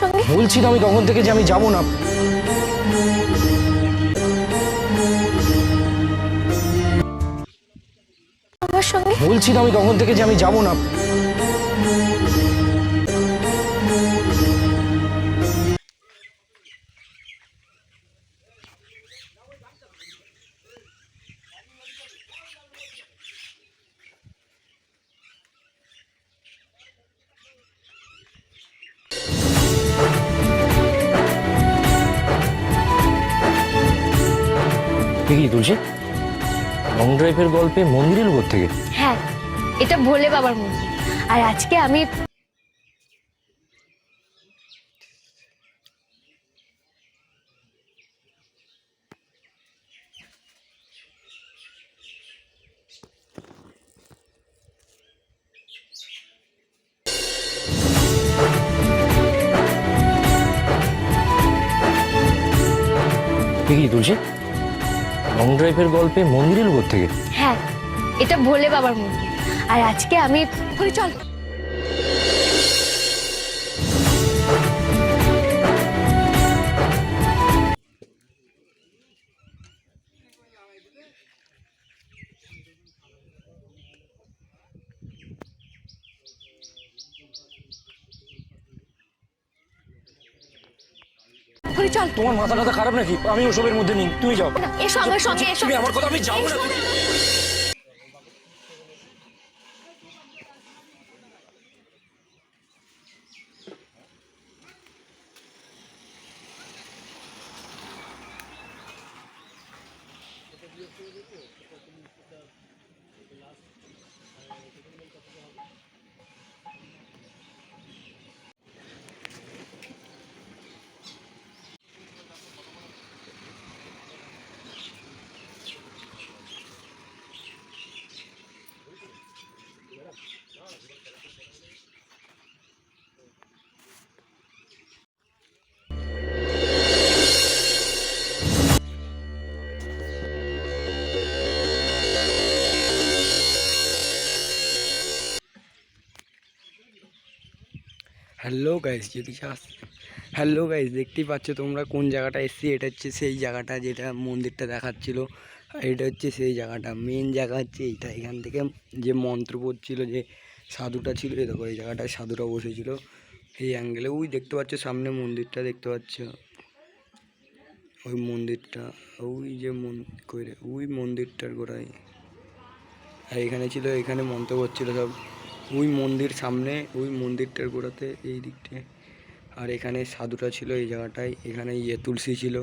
সঙ্গে? বলছি না আমি তখন থেকে যে আমি যাব না। আমার সঙ্গে? বলছি না আমি তখন থেকে যে আমি যাব না। এ কি তুলছি লং ড্রাইভের গল্পে মন্দিরের উপর থেকে। হ্যাঁ এটা ভোলে বাবার মন্দির। আর আজকে আমি এ কি তুলছি লং ড্রাইভের গল্পে মন্দিরের উপর থেকে। হ্যাঁ এটা ভোলে বাবার মন্দির। আর আজকে আমি চল। বলি চল। তোমার মাথা টাথা খারাপ নাকি? আমি ওসবের মধ্যে নেই তুমি যাও। না, এসো আমার সঙ্গে এসো। তুমি আমার কথা আমি যাব না। এসো হ্যালো গাইস যদি চাস হ্যালো গাইস দেখতেই পাচ্ছ তোমরা কোন জায়গাটা এসছি? এটা হচ্ছে সেই জায়গাটা যেটা মন্দিরটা দেখাচ্ছিল। এটা হচ্ছে সেই জায়গাটা। মেন জায়গা হচ্ছে এইটা। এখান থেকে যে মন্ত্র পড়ছিল যে সাধুটা ছিল এই দেখো, এই জায়গাটায় সাধুটা বসেছিল। এই অ্যাঙ্গেলে ওই দেখতে পাচ্ছ সামনে মন্দিরটা দেখতে পাচ্ছ। ওই মন্দিরটা। ওই যে মন কইরে ওই মন্দিরটার গোড়ায়। আর এখানে ছিল, এখানে মন্ত্র পড়ছিল সব। ওই মন্দির সামনে, ওই মন্দিরটার গোড়াতে এই দিকটায় আর এখানে সাধুটা ছিল এই জায়গাটায়। এখানে ইয়ে তুলসী ছিল।